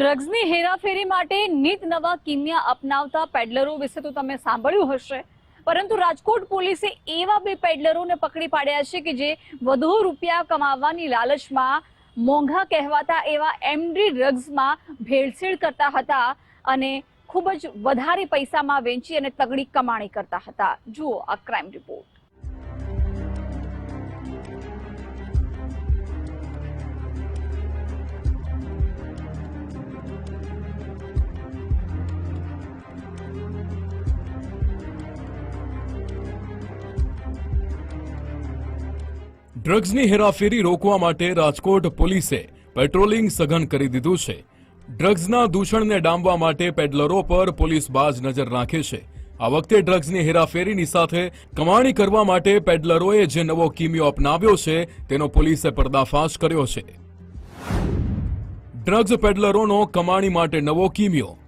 ડ્રગ્સની હેરાફેરી માટે નીત નવા કિમિયા અપનાવતા પેડલરો વિશે તો તમે સાંભળ્યું હશે. પરંતુ રાજકોટ પોલીસે એવા બે પેડલરોને પકડી પાડ્યા છે કે જે વધુ રૂપિયા કમાવવાની લાલચમાં મોંઘા કહેવાતા એવા એમડી ડ્રગ્સમાં ભેળસેળ કરતા હતા અને ખૂબ જ વધારે પૈસામાં વેચી અને તગડી કમાણી કરતા હતા. જુઓ આ ક્રાઇમ રિપોર્ટ. ડ્રગ્સની હેરાફેરી રોકવા માટે રાજકોટ પોલીસે પેટ્રોલિંગ સઘન કરી દીધું છે. ડ્રગ્સના દૂષણને ડામવા માટે પેડલરો પર પોલીસ બાજ નજર રાખે છે. આ વખતે ડ્રગ્સની હેરાફેરીની સાથે કમાણી કરવા માટે પેડલરોએ જે નવો કિમિયો અપનાવ્યો છે, તેનો પોલીસે પર્દાફાશ કર્યો છે. ડ્રગ્સ પેડલરોનો કમાણી માટે નવો કિમિયો.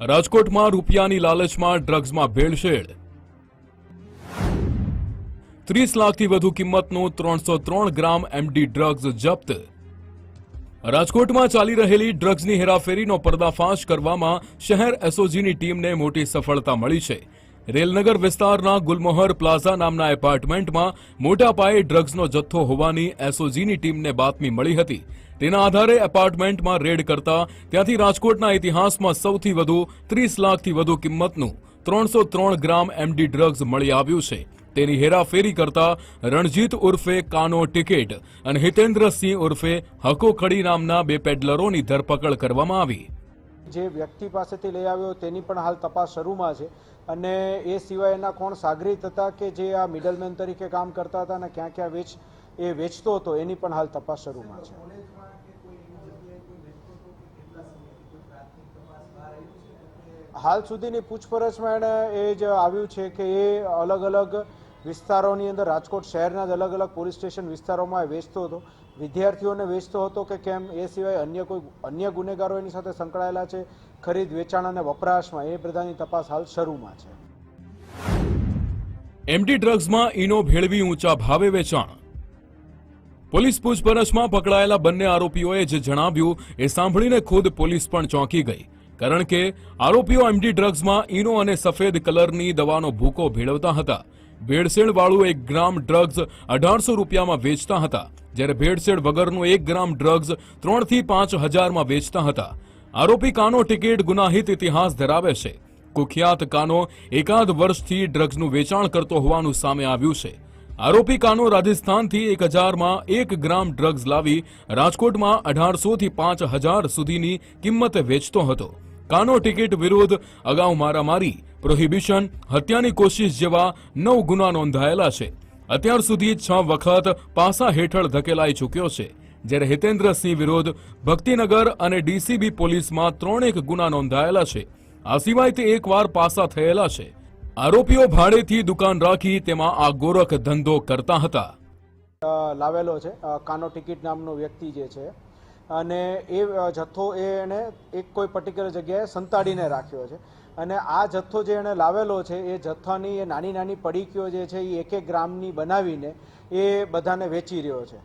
રાજકોટમાં રૂપિયાની લાલચમાં ડ્રગ્સમાં ભેળસેળ ત્રીસ લાખથી વધુ કિંમતનું ત્રણસો ત્રણ ગ્રામ એમડી ડ્રગ્સ જપ્ત. રાજકોટમાં ચાલી રહેલી ડ્રગ્સની હેરાફેરીનો પર્દાફાશ કરવામાં શહેર એસઓજીની ટીમને મોટી સફળતા મળી છે. રેલનગર વિસ્તારના ગુલમોહર પ્લાઝા નામના એપાર્ટમેન્ટમાં મોટા પાયે ડ્રગ્સનો જથ્થો હોવાની એસઓજીની ટીમને બાતમી મળી હતી. તેના આધારે એપાર્ટમેન્ટમાં રેડ કરતા ત્યાંથી રાજકોટના ઇતિહાસમાં સૌથી વધુ ત્રીસ લાખથી વધુ કિંમતનું ત્રણસો ત્રણ ગ્રામ એમડી ડ્રગ્સ મળી આવ્યું છે. તેની હેરાફેરી કરતા રણજીત ઉર્ફે કાનો ટિકિટ અને હિતેન્દ્રસિંહ ઉર્ફે હકો ખડી નામના બે પેડલરોની ધરપકડ કરવામાં આવી. જે વ્યક્તિ પાસેથી લઈ આવ્યો તેની પણ હાલ તપાસ શરૂમાં છે અને એ સિવાય એના કોણ સાગરીત હતા કે જે આ મિડલમેન તરીકે કામ કરતા હતા અને ક્યાં ક્યાં વેચ એ વેચતો હતો, એની પણ હાલ તપાસ શરૂમાં છે. હાલ સુધીની પૂછપરછમાં એણે એ જ આવ્યું છે કે એ અલગ અલગ વિસ્તારોની અંદર રાજકોટ શહેરના જ અલગ અલગ પોલીસ સ્ટેશન વિસ્તારોમાં વેચતો હતો. વિદ્યાર્થીઓને વેચતો હતો કે કેમ? એ સિવાય અન્ય કોઈ અન્ય ગુનેગારો એની સાથે સંકળાયેલા છે? ખરીદ, વેચાણ અને વપરાશમાં એ બધાની તપાસ હાલ શરૂમાં છે. એમડી ડ્રગ્સમાં ઈનો ભેળવી ઊંચા ભાવે વેચાણ. પોલીસ પૂછપરછમાં પકડાયેલા બંને આરોપીઓએ જે જણાવ્યું, એ સાંભળીને ખુદ પોલીસ પણ ચોંકી ગઈ. કારણ કે આરોપીઓ એમડી ડ્રગ્સમાં ઈનો અને સફેદ કલરની દવાનો ભૂકો ભેળવતા હતા. ભેળસેળ એક ગ્રામ ડ્રગ્સ અઢારસો રૂપિયામાં વેચતા હતા, જ્યારે ભેળસેળ વગરનું એક ગ્રામ ડ્રગ્સ ત્રણથી પાંચ હજારમાં વેચતા હતા. આરોપી કાનો ટિકિટ ગુનાહિત ઇતિહાસ ધરાવે છે. કુખ્યાત કાનો એકાદ વર્ષથી ડ્રગ્સનું વેચાણ કરતો હોવાનું સામે આવ્યું છે. આરોપી કાનો રાજસ્થાનથી એક હજારમાં એક ગ્રામ ડ્રગ્સ લાવી રાજકોટમાં અઢારસોથી પાંચ હજાર સુધીની કિંમતે વેચતો હતો. કાનો ટિકિટ વિરુદ્ધ અગાઉ મારામારી પ્રોહિબિશન, હત્યાની કોશિશ જેવા નવ ગુના નોંધાયેલા છે. અત્યાર સુધી છ વખત પાસા હેઠળ ધકેલાઈ ચૂક્યો છે, જ્યારે હિતેન્દ્રસિંહ વિરુદ્ધ ભક્તિનગર અને ડીસીબી પોલીસમાં ત્રણેક ગુના નોંધાયેલા છે. આ સિવાય તે એકવાર પાસા થયેલા છે. આરોપીઓ ભાડેથી દુકાન રાખી તેમાં આ ગોરખ ધંધો કરતા હતા. લાવેલો છે. કાનો ટિકિટ નામનો વ્યક્તિ જે છે. અને એ જથ્થો એ એને એક કોઈ પર્ટિક્યુલર જગ્યાએ સંતાડીને રાખ્યો છે. અને આ જથ્થો જે એણે લાવેલો છે, એ જથ્થાની, એ નાની નાની પડીકીઓ જે છે, એ એક એક ગ્રામની બનાવીને એ બધાને વેચી રહ્યો છે.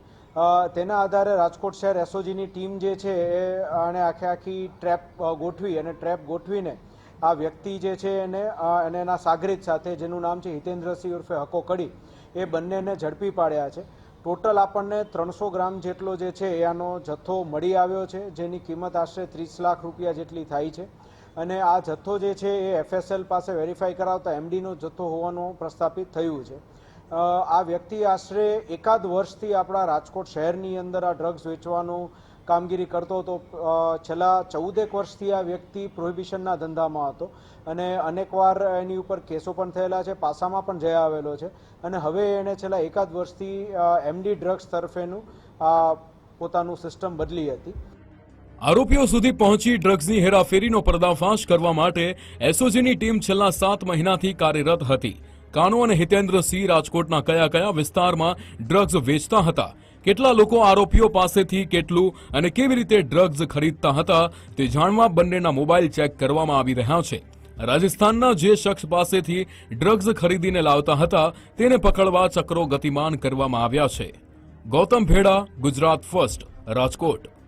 તેના આધારે રાજકોટ શહેર એસઓજીની ટીમ જે છે, એ એણે આખે આખી ટ્રેપ ગોઠવી અને ટ્રેપ ગોઠવીને આ વ્યક્તિ જે છે એને અને એના સાગરીત સાથે, જેનું નામ છે હિતેન્દ્રસિંહ ઉર્ફે હકો કડી, એ બંનેને ઝડપી પાડ્યા છે. ટોટલ આપણને ત્રણસો ગ્રામ જેટલો જે છે, એ આનો જથ્થો મળી આવ્યો છે, જેની કિંમત આશરે ત્રીસ લાખ રૂપિયા જેટલી થાય છે. અને આ જથ્થો જે છે એ એફએસએલ પાસે વેરીફાઈ કરાવતા એમડીનો જથ્થો હોવાનું પ્રસ્થાપિત થયું છે. આ વ્યક્તિ આશરે એકાદ વર્ષથી આપણા રાજકોટ શહેરની અંદર આ ડ્રગ્સ વેચવાનું કામગીરી કરતો હતો. છેલ્લા ચૌદેક વર્ષથી આ વ્યક્તિ પ્રોહિબિશનના ધંધામાં હતો અને અનેકવાર એની ઉપર કેસો પણ થયેલા છે, પાસામાં પણ જઈ આવેલો છે અને હવે એણે છેલ્લા એકાદ વર્ષથી એમડી ડ્રગ્સ તરફેનું પોતાનું સિસ્ટમ બદલી હતી. આરોપીઓ સુધી પહોંચી ડ્રગ્સની હેરાફેરીનો પર્દાફાશ કરવા માટે એસઓજીની ટીમ છેલ્લા સાત મહિનાથી કાર્યરત હતી. કાનો અને હિતેન્દ્રસિંહ રાજકોટના કયા કયા વિસ્તારમાં ડ્રગ્સ વેચતા હતા? કેટલા લોકો આરોપીઓ પાસેથી કેટલું અને કેવી રીતે ડ્રગ્સ ખરીદતા હતા તે જાણવા બંનેના મોબાઈલ ચેક કરવામાં આવી રહ્યા છે. રાજસ્થાનના જે શખ્સ પાસેથી ડ્રગ્સ ખરીદીને લાવતા હતા તેને પકડવા ચક્રો ગતિમાન કરવામાં આવ્યા છે. ગૌતમ ભેડા, ગુજરાત ફર્સ્ટ, રાજકોટ.